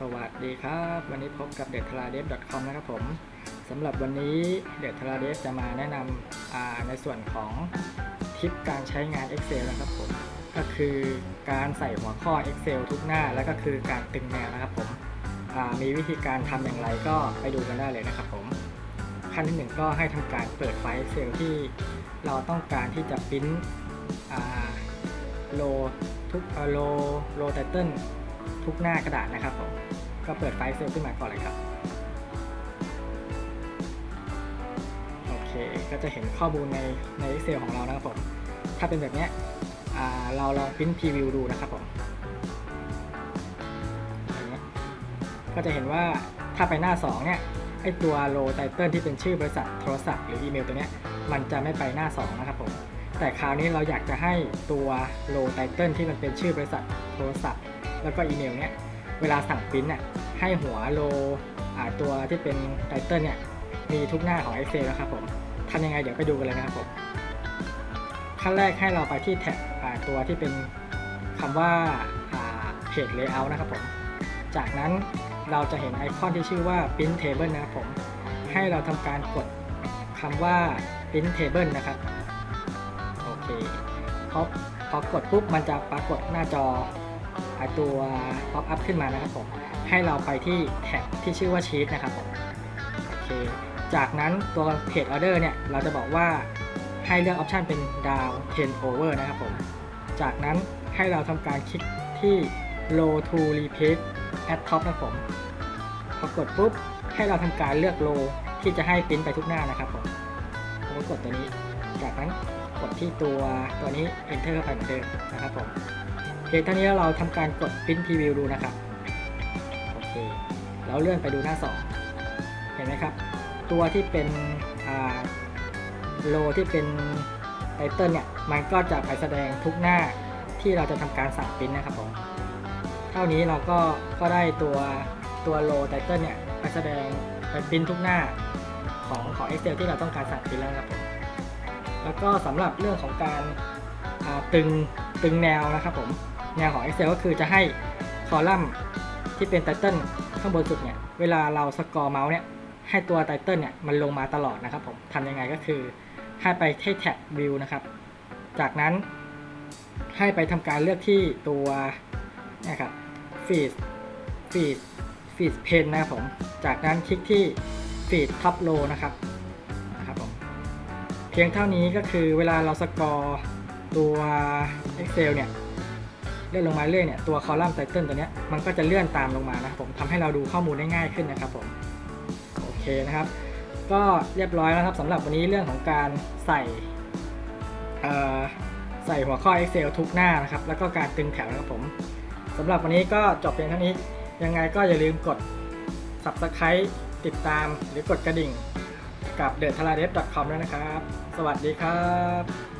สวัสดีครับ วันนี้พบกับ d e t r a d e v c o m นะครับผมสำหรับวันนี้ d e t r a d e v จะมาแนะนำในส่วนของทิปการใช้งาน Excel นะครับผม ก็คือการใส่หัวข้อ Excel ทุกหน้า แล้วก็คือการตึงแนวนะครับผมมีวิธีการทำอย่างไรก็ไปดูกันได้เลยนะครับผม ขั้นที่หนึ่งก็ให้ทำการเปิดไฟล์ Excel ที่เราต้องการที่จะปริ้นโลทุกโลโลไตเติล ทุกหน้ากระดาษนะครับผมก็เปิดไฟล์ Excel ขึ้นมาก่อนเลยครับโอเคก็จะเห็นข้อมูลในใน Excel ของเรานะครับผมถ้าเป็นแบบเนี้ยเราลองพิมพ์พรีวิวดูนะครับผมก็จะเห็นว่าถ้าไปหน้า 2 เนี่ยไอตัวโลไตเติลที่เป็นชื่อบริษัทโทรศัพท์หรืออีเมลตัวเนี้ยมันจะไม่ไปหน้า 2 นะครับผมแต่คราวนี้เราอยากจะให้ตัวโลไตเติลที่มันเป็นชื่อบริษัทโทรศัพท์ แล้วก็อีเมลเนี่ยเวลาสั่งปริ้นเนี่ยให้หัวโลอ่าตัวที่เป็นไตเติลเนี่ยมีทุกหน้าของ Excel นะครับผมทำยังไงเดี๋ยวไปดูกันเลยนะครับผมขั้นแรกให้เราไปที่แท็บอ่าตัวที่เป็นคำว่าอ่า Page Layout นะครับผม จากนั้นเราจะเห็นไอคอนที่ชื่อว่า Print Table นะครับผม ให้เราทำการกดคำว่า Print Table นะครับ โอเคพอพอกดปุ๊บมันจะปรากฏหน้าจอ ตัว pop up ขึ้นมานะครับผมให้เราไปที่แท็บที่ชื่อว่า Sheet นะครับผมโอเคจากนั้นตัว Page Order เนี่ยเราจะบอกว่าให้เลือกออปชันเป็น down 10 over นะครับผมจากนั้นให้เราทำการคลิกที่ low to repeat at top นะครับผมพอกดปุ๊บให้เราทำการเลือก low ที่จะให้ปริ้นไปทุกหน้านะครับผมผมก็กดตัวนี้ จากนั้นกดที่ตัวตัวนี้ enter เข้าไปเหมือนเดิมนะครับผม เท่านี้เราทำการกด print preview ดูนะครับ โอเค แล้วเลื่อนไปดูหน้า 2 เห็นไหมครับ ตัวที่เป็นโลที่เป็นไตเติลเนี่ย มันก็จะไปแสดงทุกหน้าที่เราจะทำการสั่งปริ้นนะครับผม เท่านี้เราก็ก็ได้ตัวตัวโลไตเติลเนี่ยไปแสดงไปปริ้นทุกหน้าของของ Excel ที่เราต้องการสั่งปริ้นแล้วนะครับผม แล้วก็สำหรับเรื่องของการตึงตึงแนวนะครับผม แนวของ Excel ก็คือจะให้คอลัมน์ที่เป็นไตเติลข้างบนสุดเนี่ยเวลาเราสกอร์เมาส์เนี่ยให้ตัวไตเติลเนี่ยมันลงมาตลอดนะครับผมทำยังไงก็คือให้ไปที่แท็บ View นะครับ จากนั้นให้ไปทำการเลือกที่ตัวเนะครับ Feed Feed Feed Pen นะครับผม จากนั้นคลิกที่ Feed Top Row นะครับนะครับผมเพียงเท่านี้ก็คือเวลาเราสกอร์ตัว Excel เนี่ย ลื่อนลงมาเรื่อยเนี่ยตัวคอลัมน์ไตเติลตัวนี้มันก็จะเลื่อนตามลงมานะครับผมทำให้เราดูข้อมูลได้ง่ายขึ้นนะครับผมโอเคนะครับ ก็เรียบร้อยแล้วครับสำหรับวันนี้เรื่องของการใส่ใส่หัวข้อ Excel ทุกหน้านะครับ แล้วก็การตึงแถวนะครับผมสำหรับวันนี้ก็จบเพียงเท่านี้ ยังไงก็อย่าลืมกด Subscribe ติดตามหรือกดกระดิ่งกับ t h e t h a l a d e v c o m ด้วยนะครับ สวัสดีครับ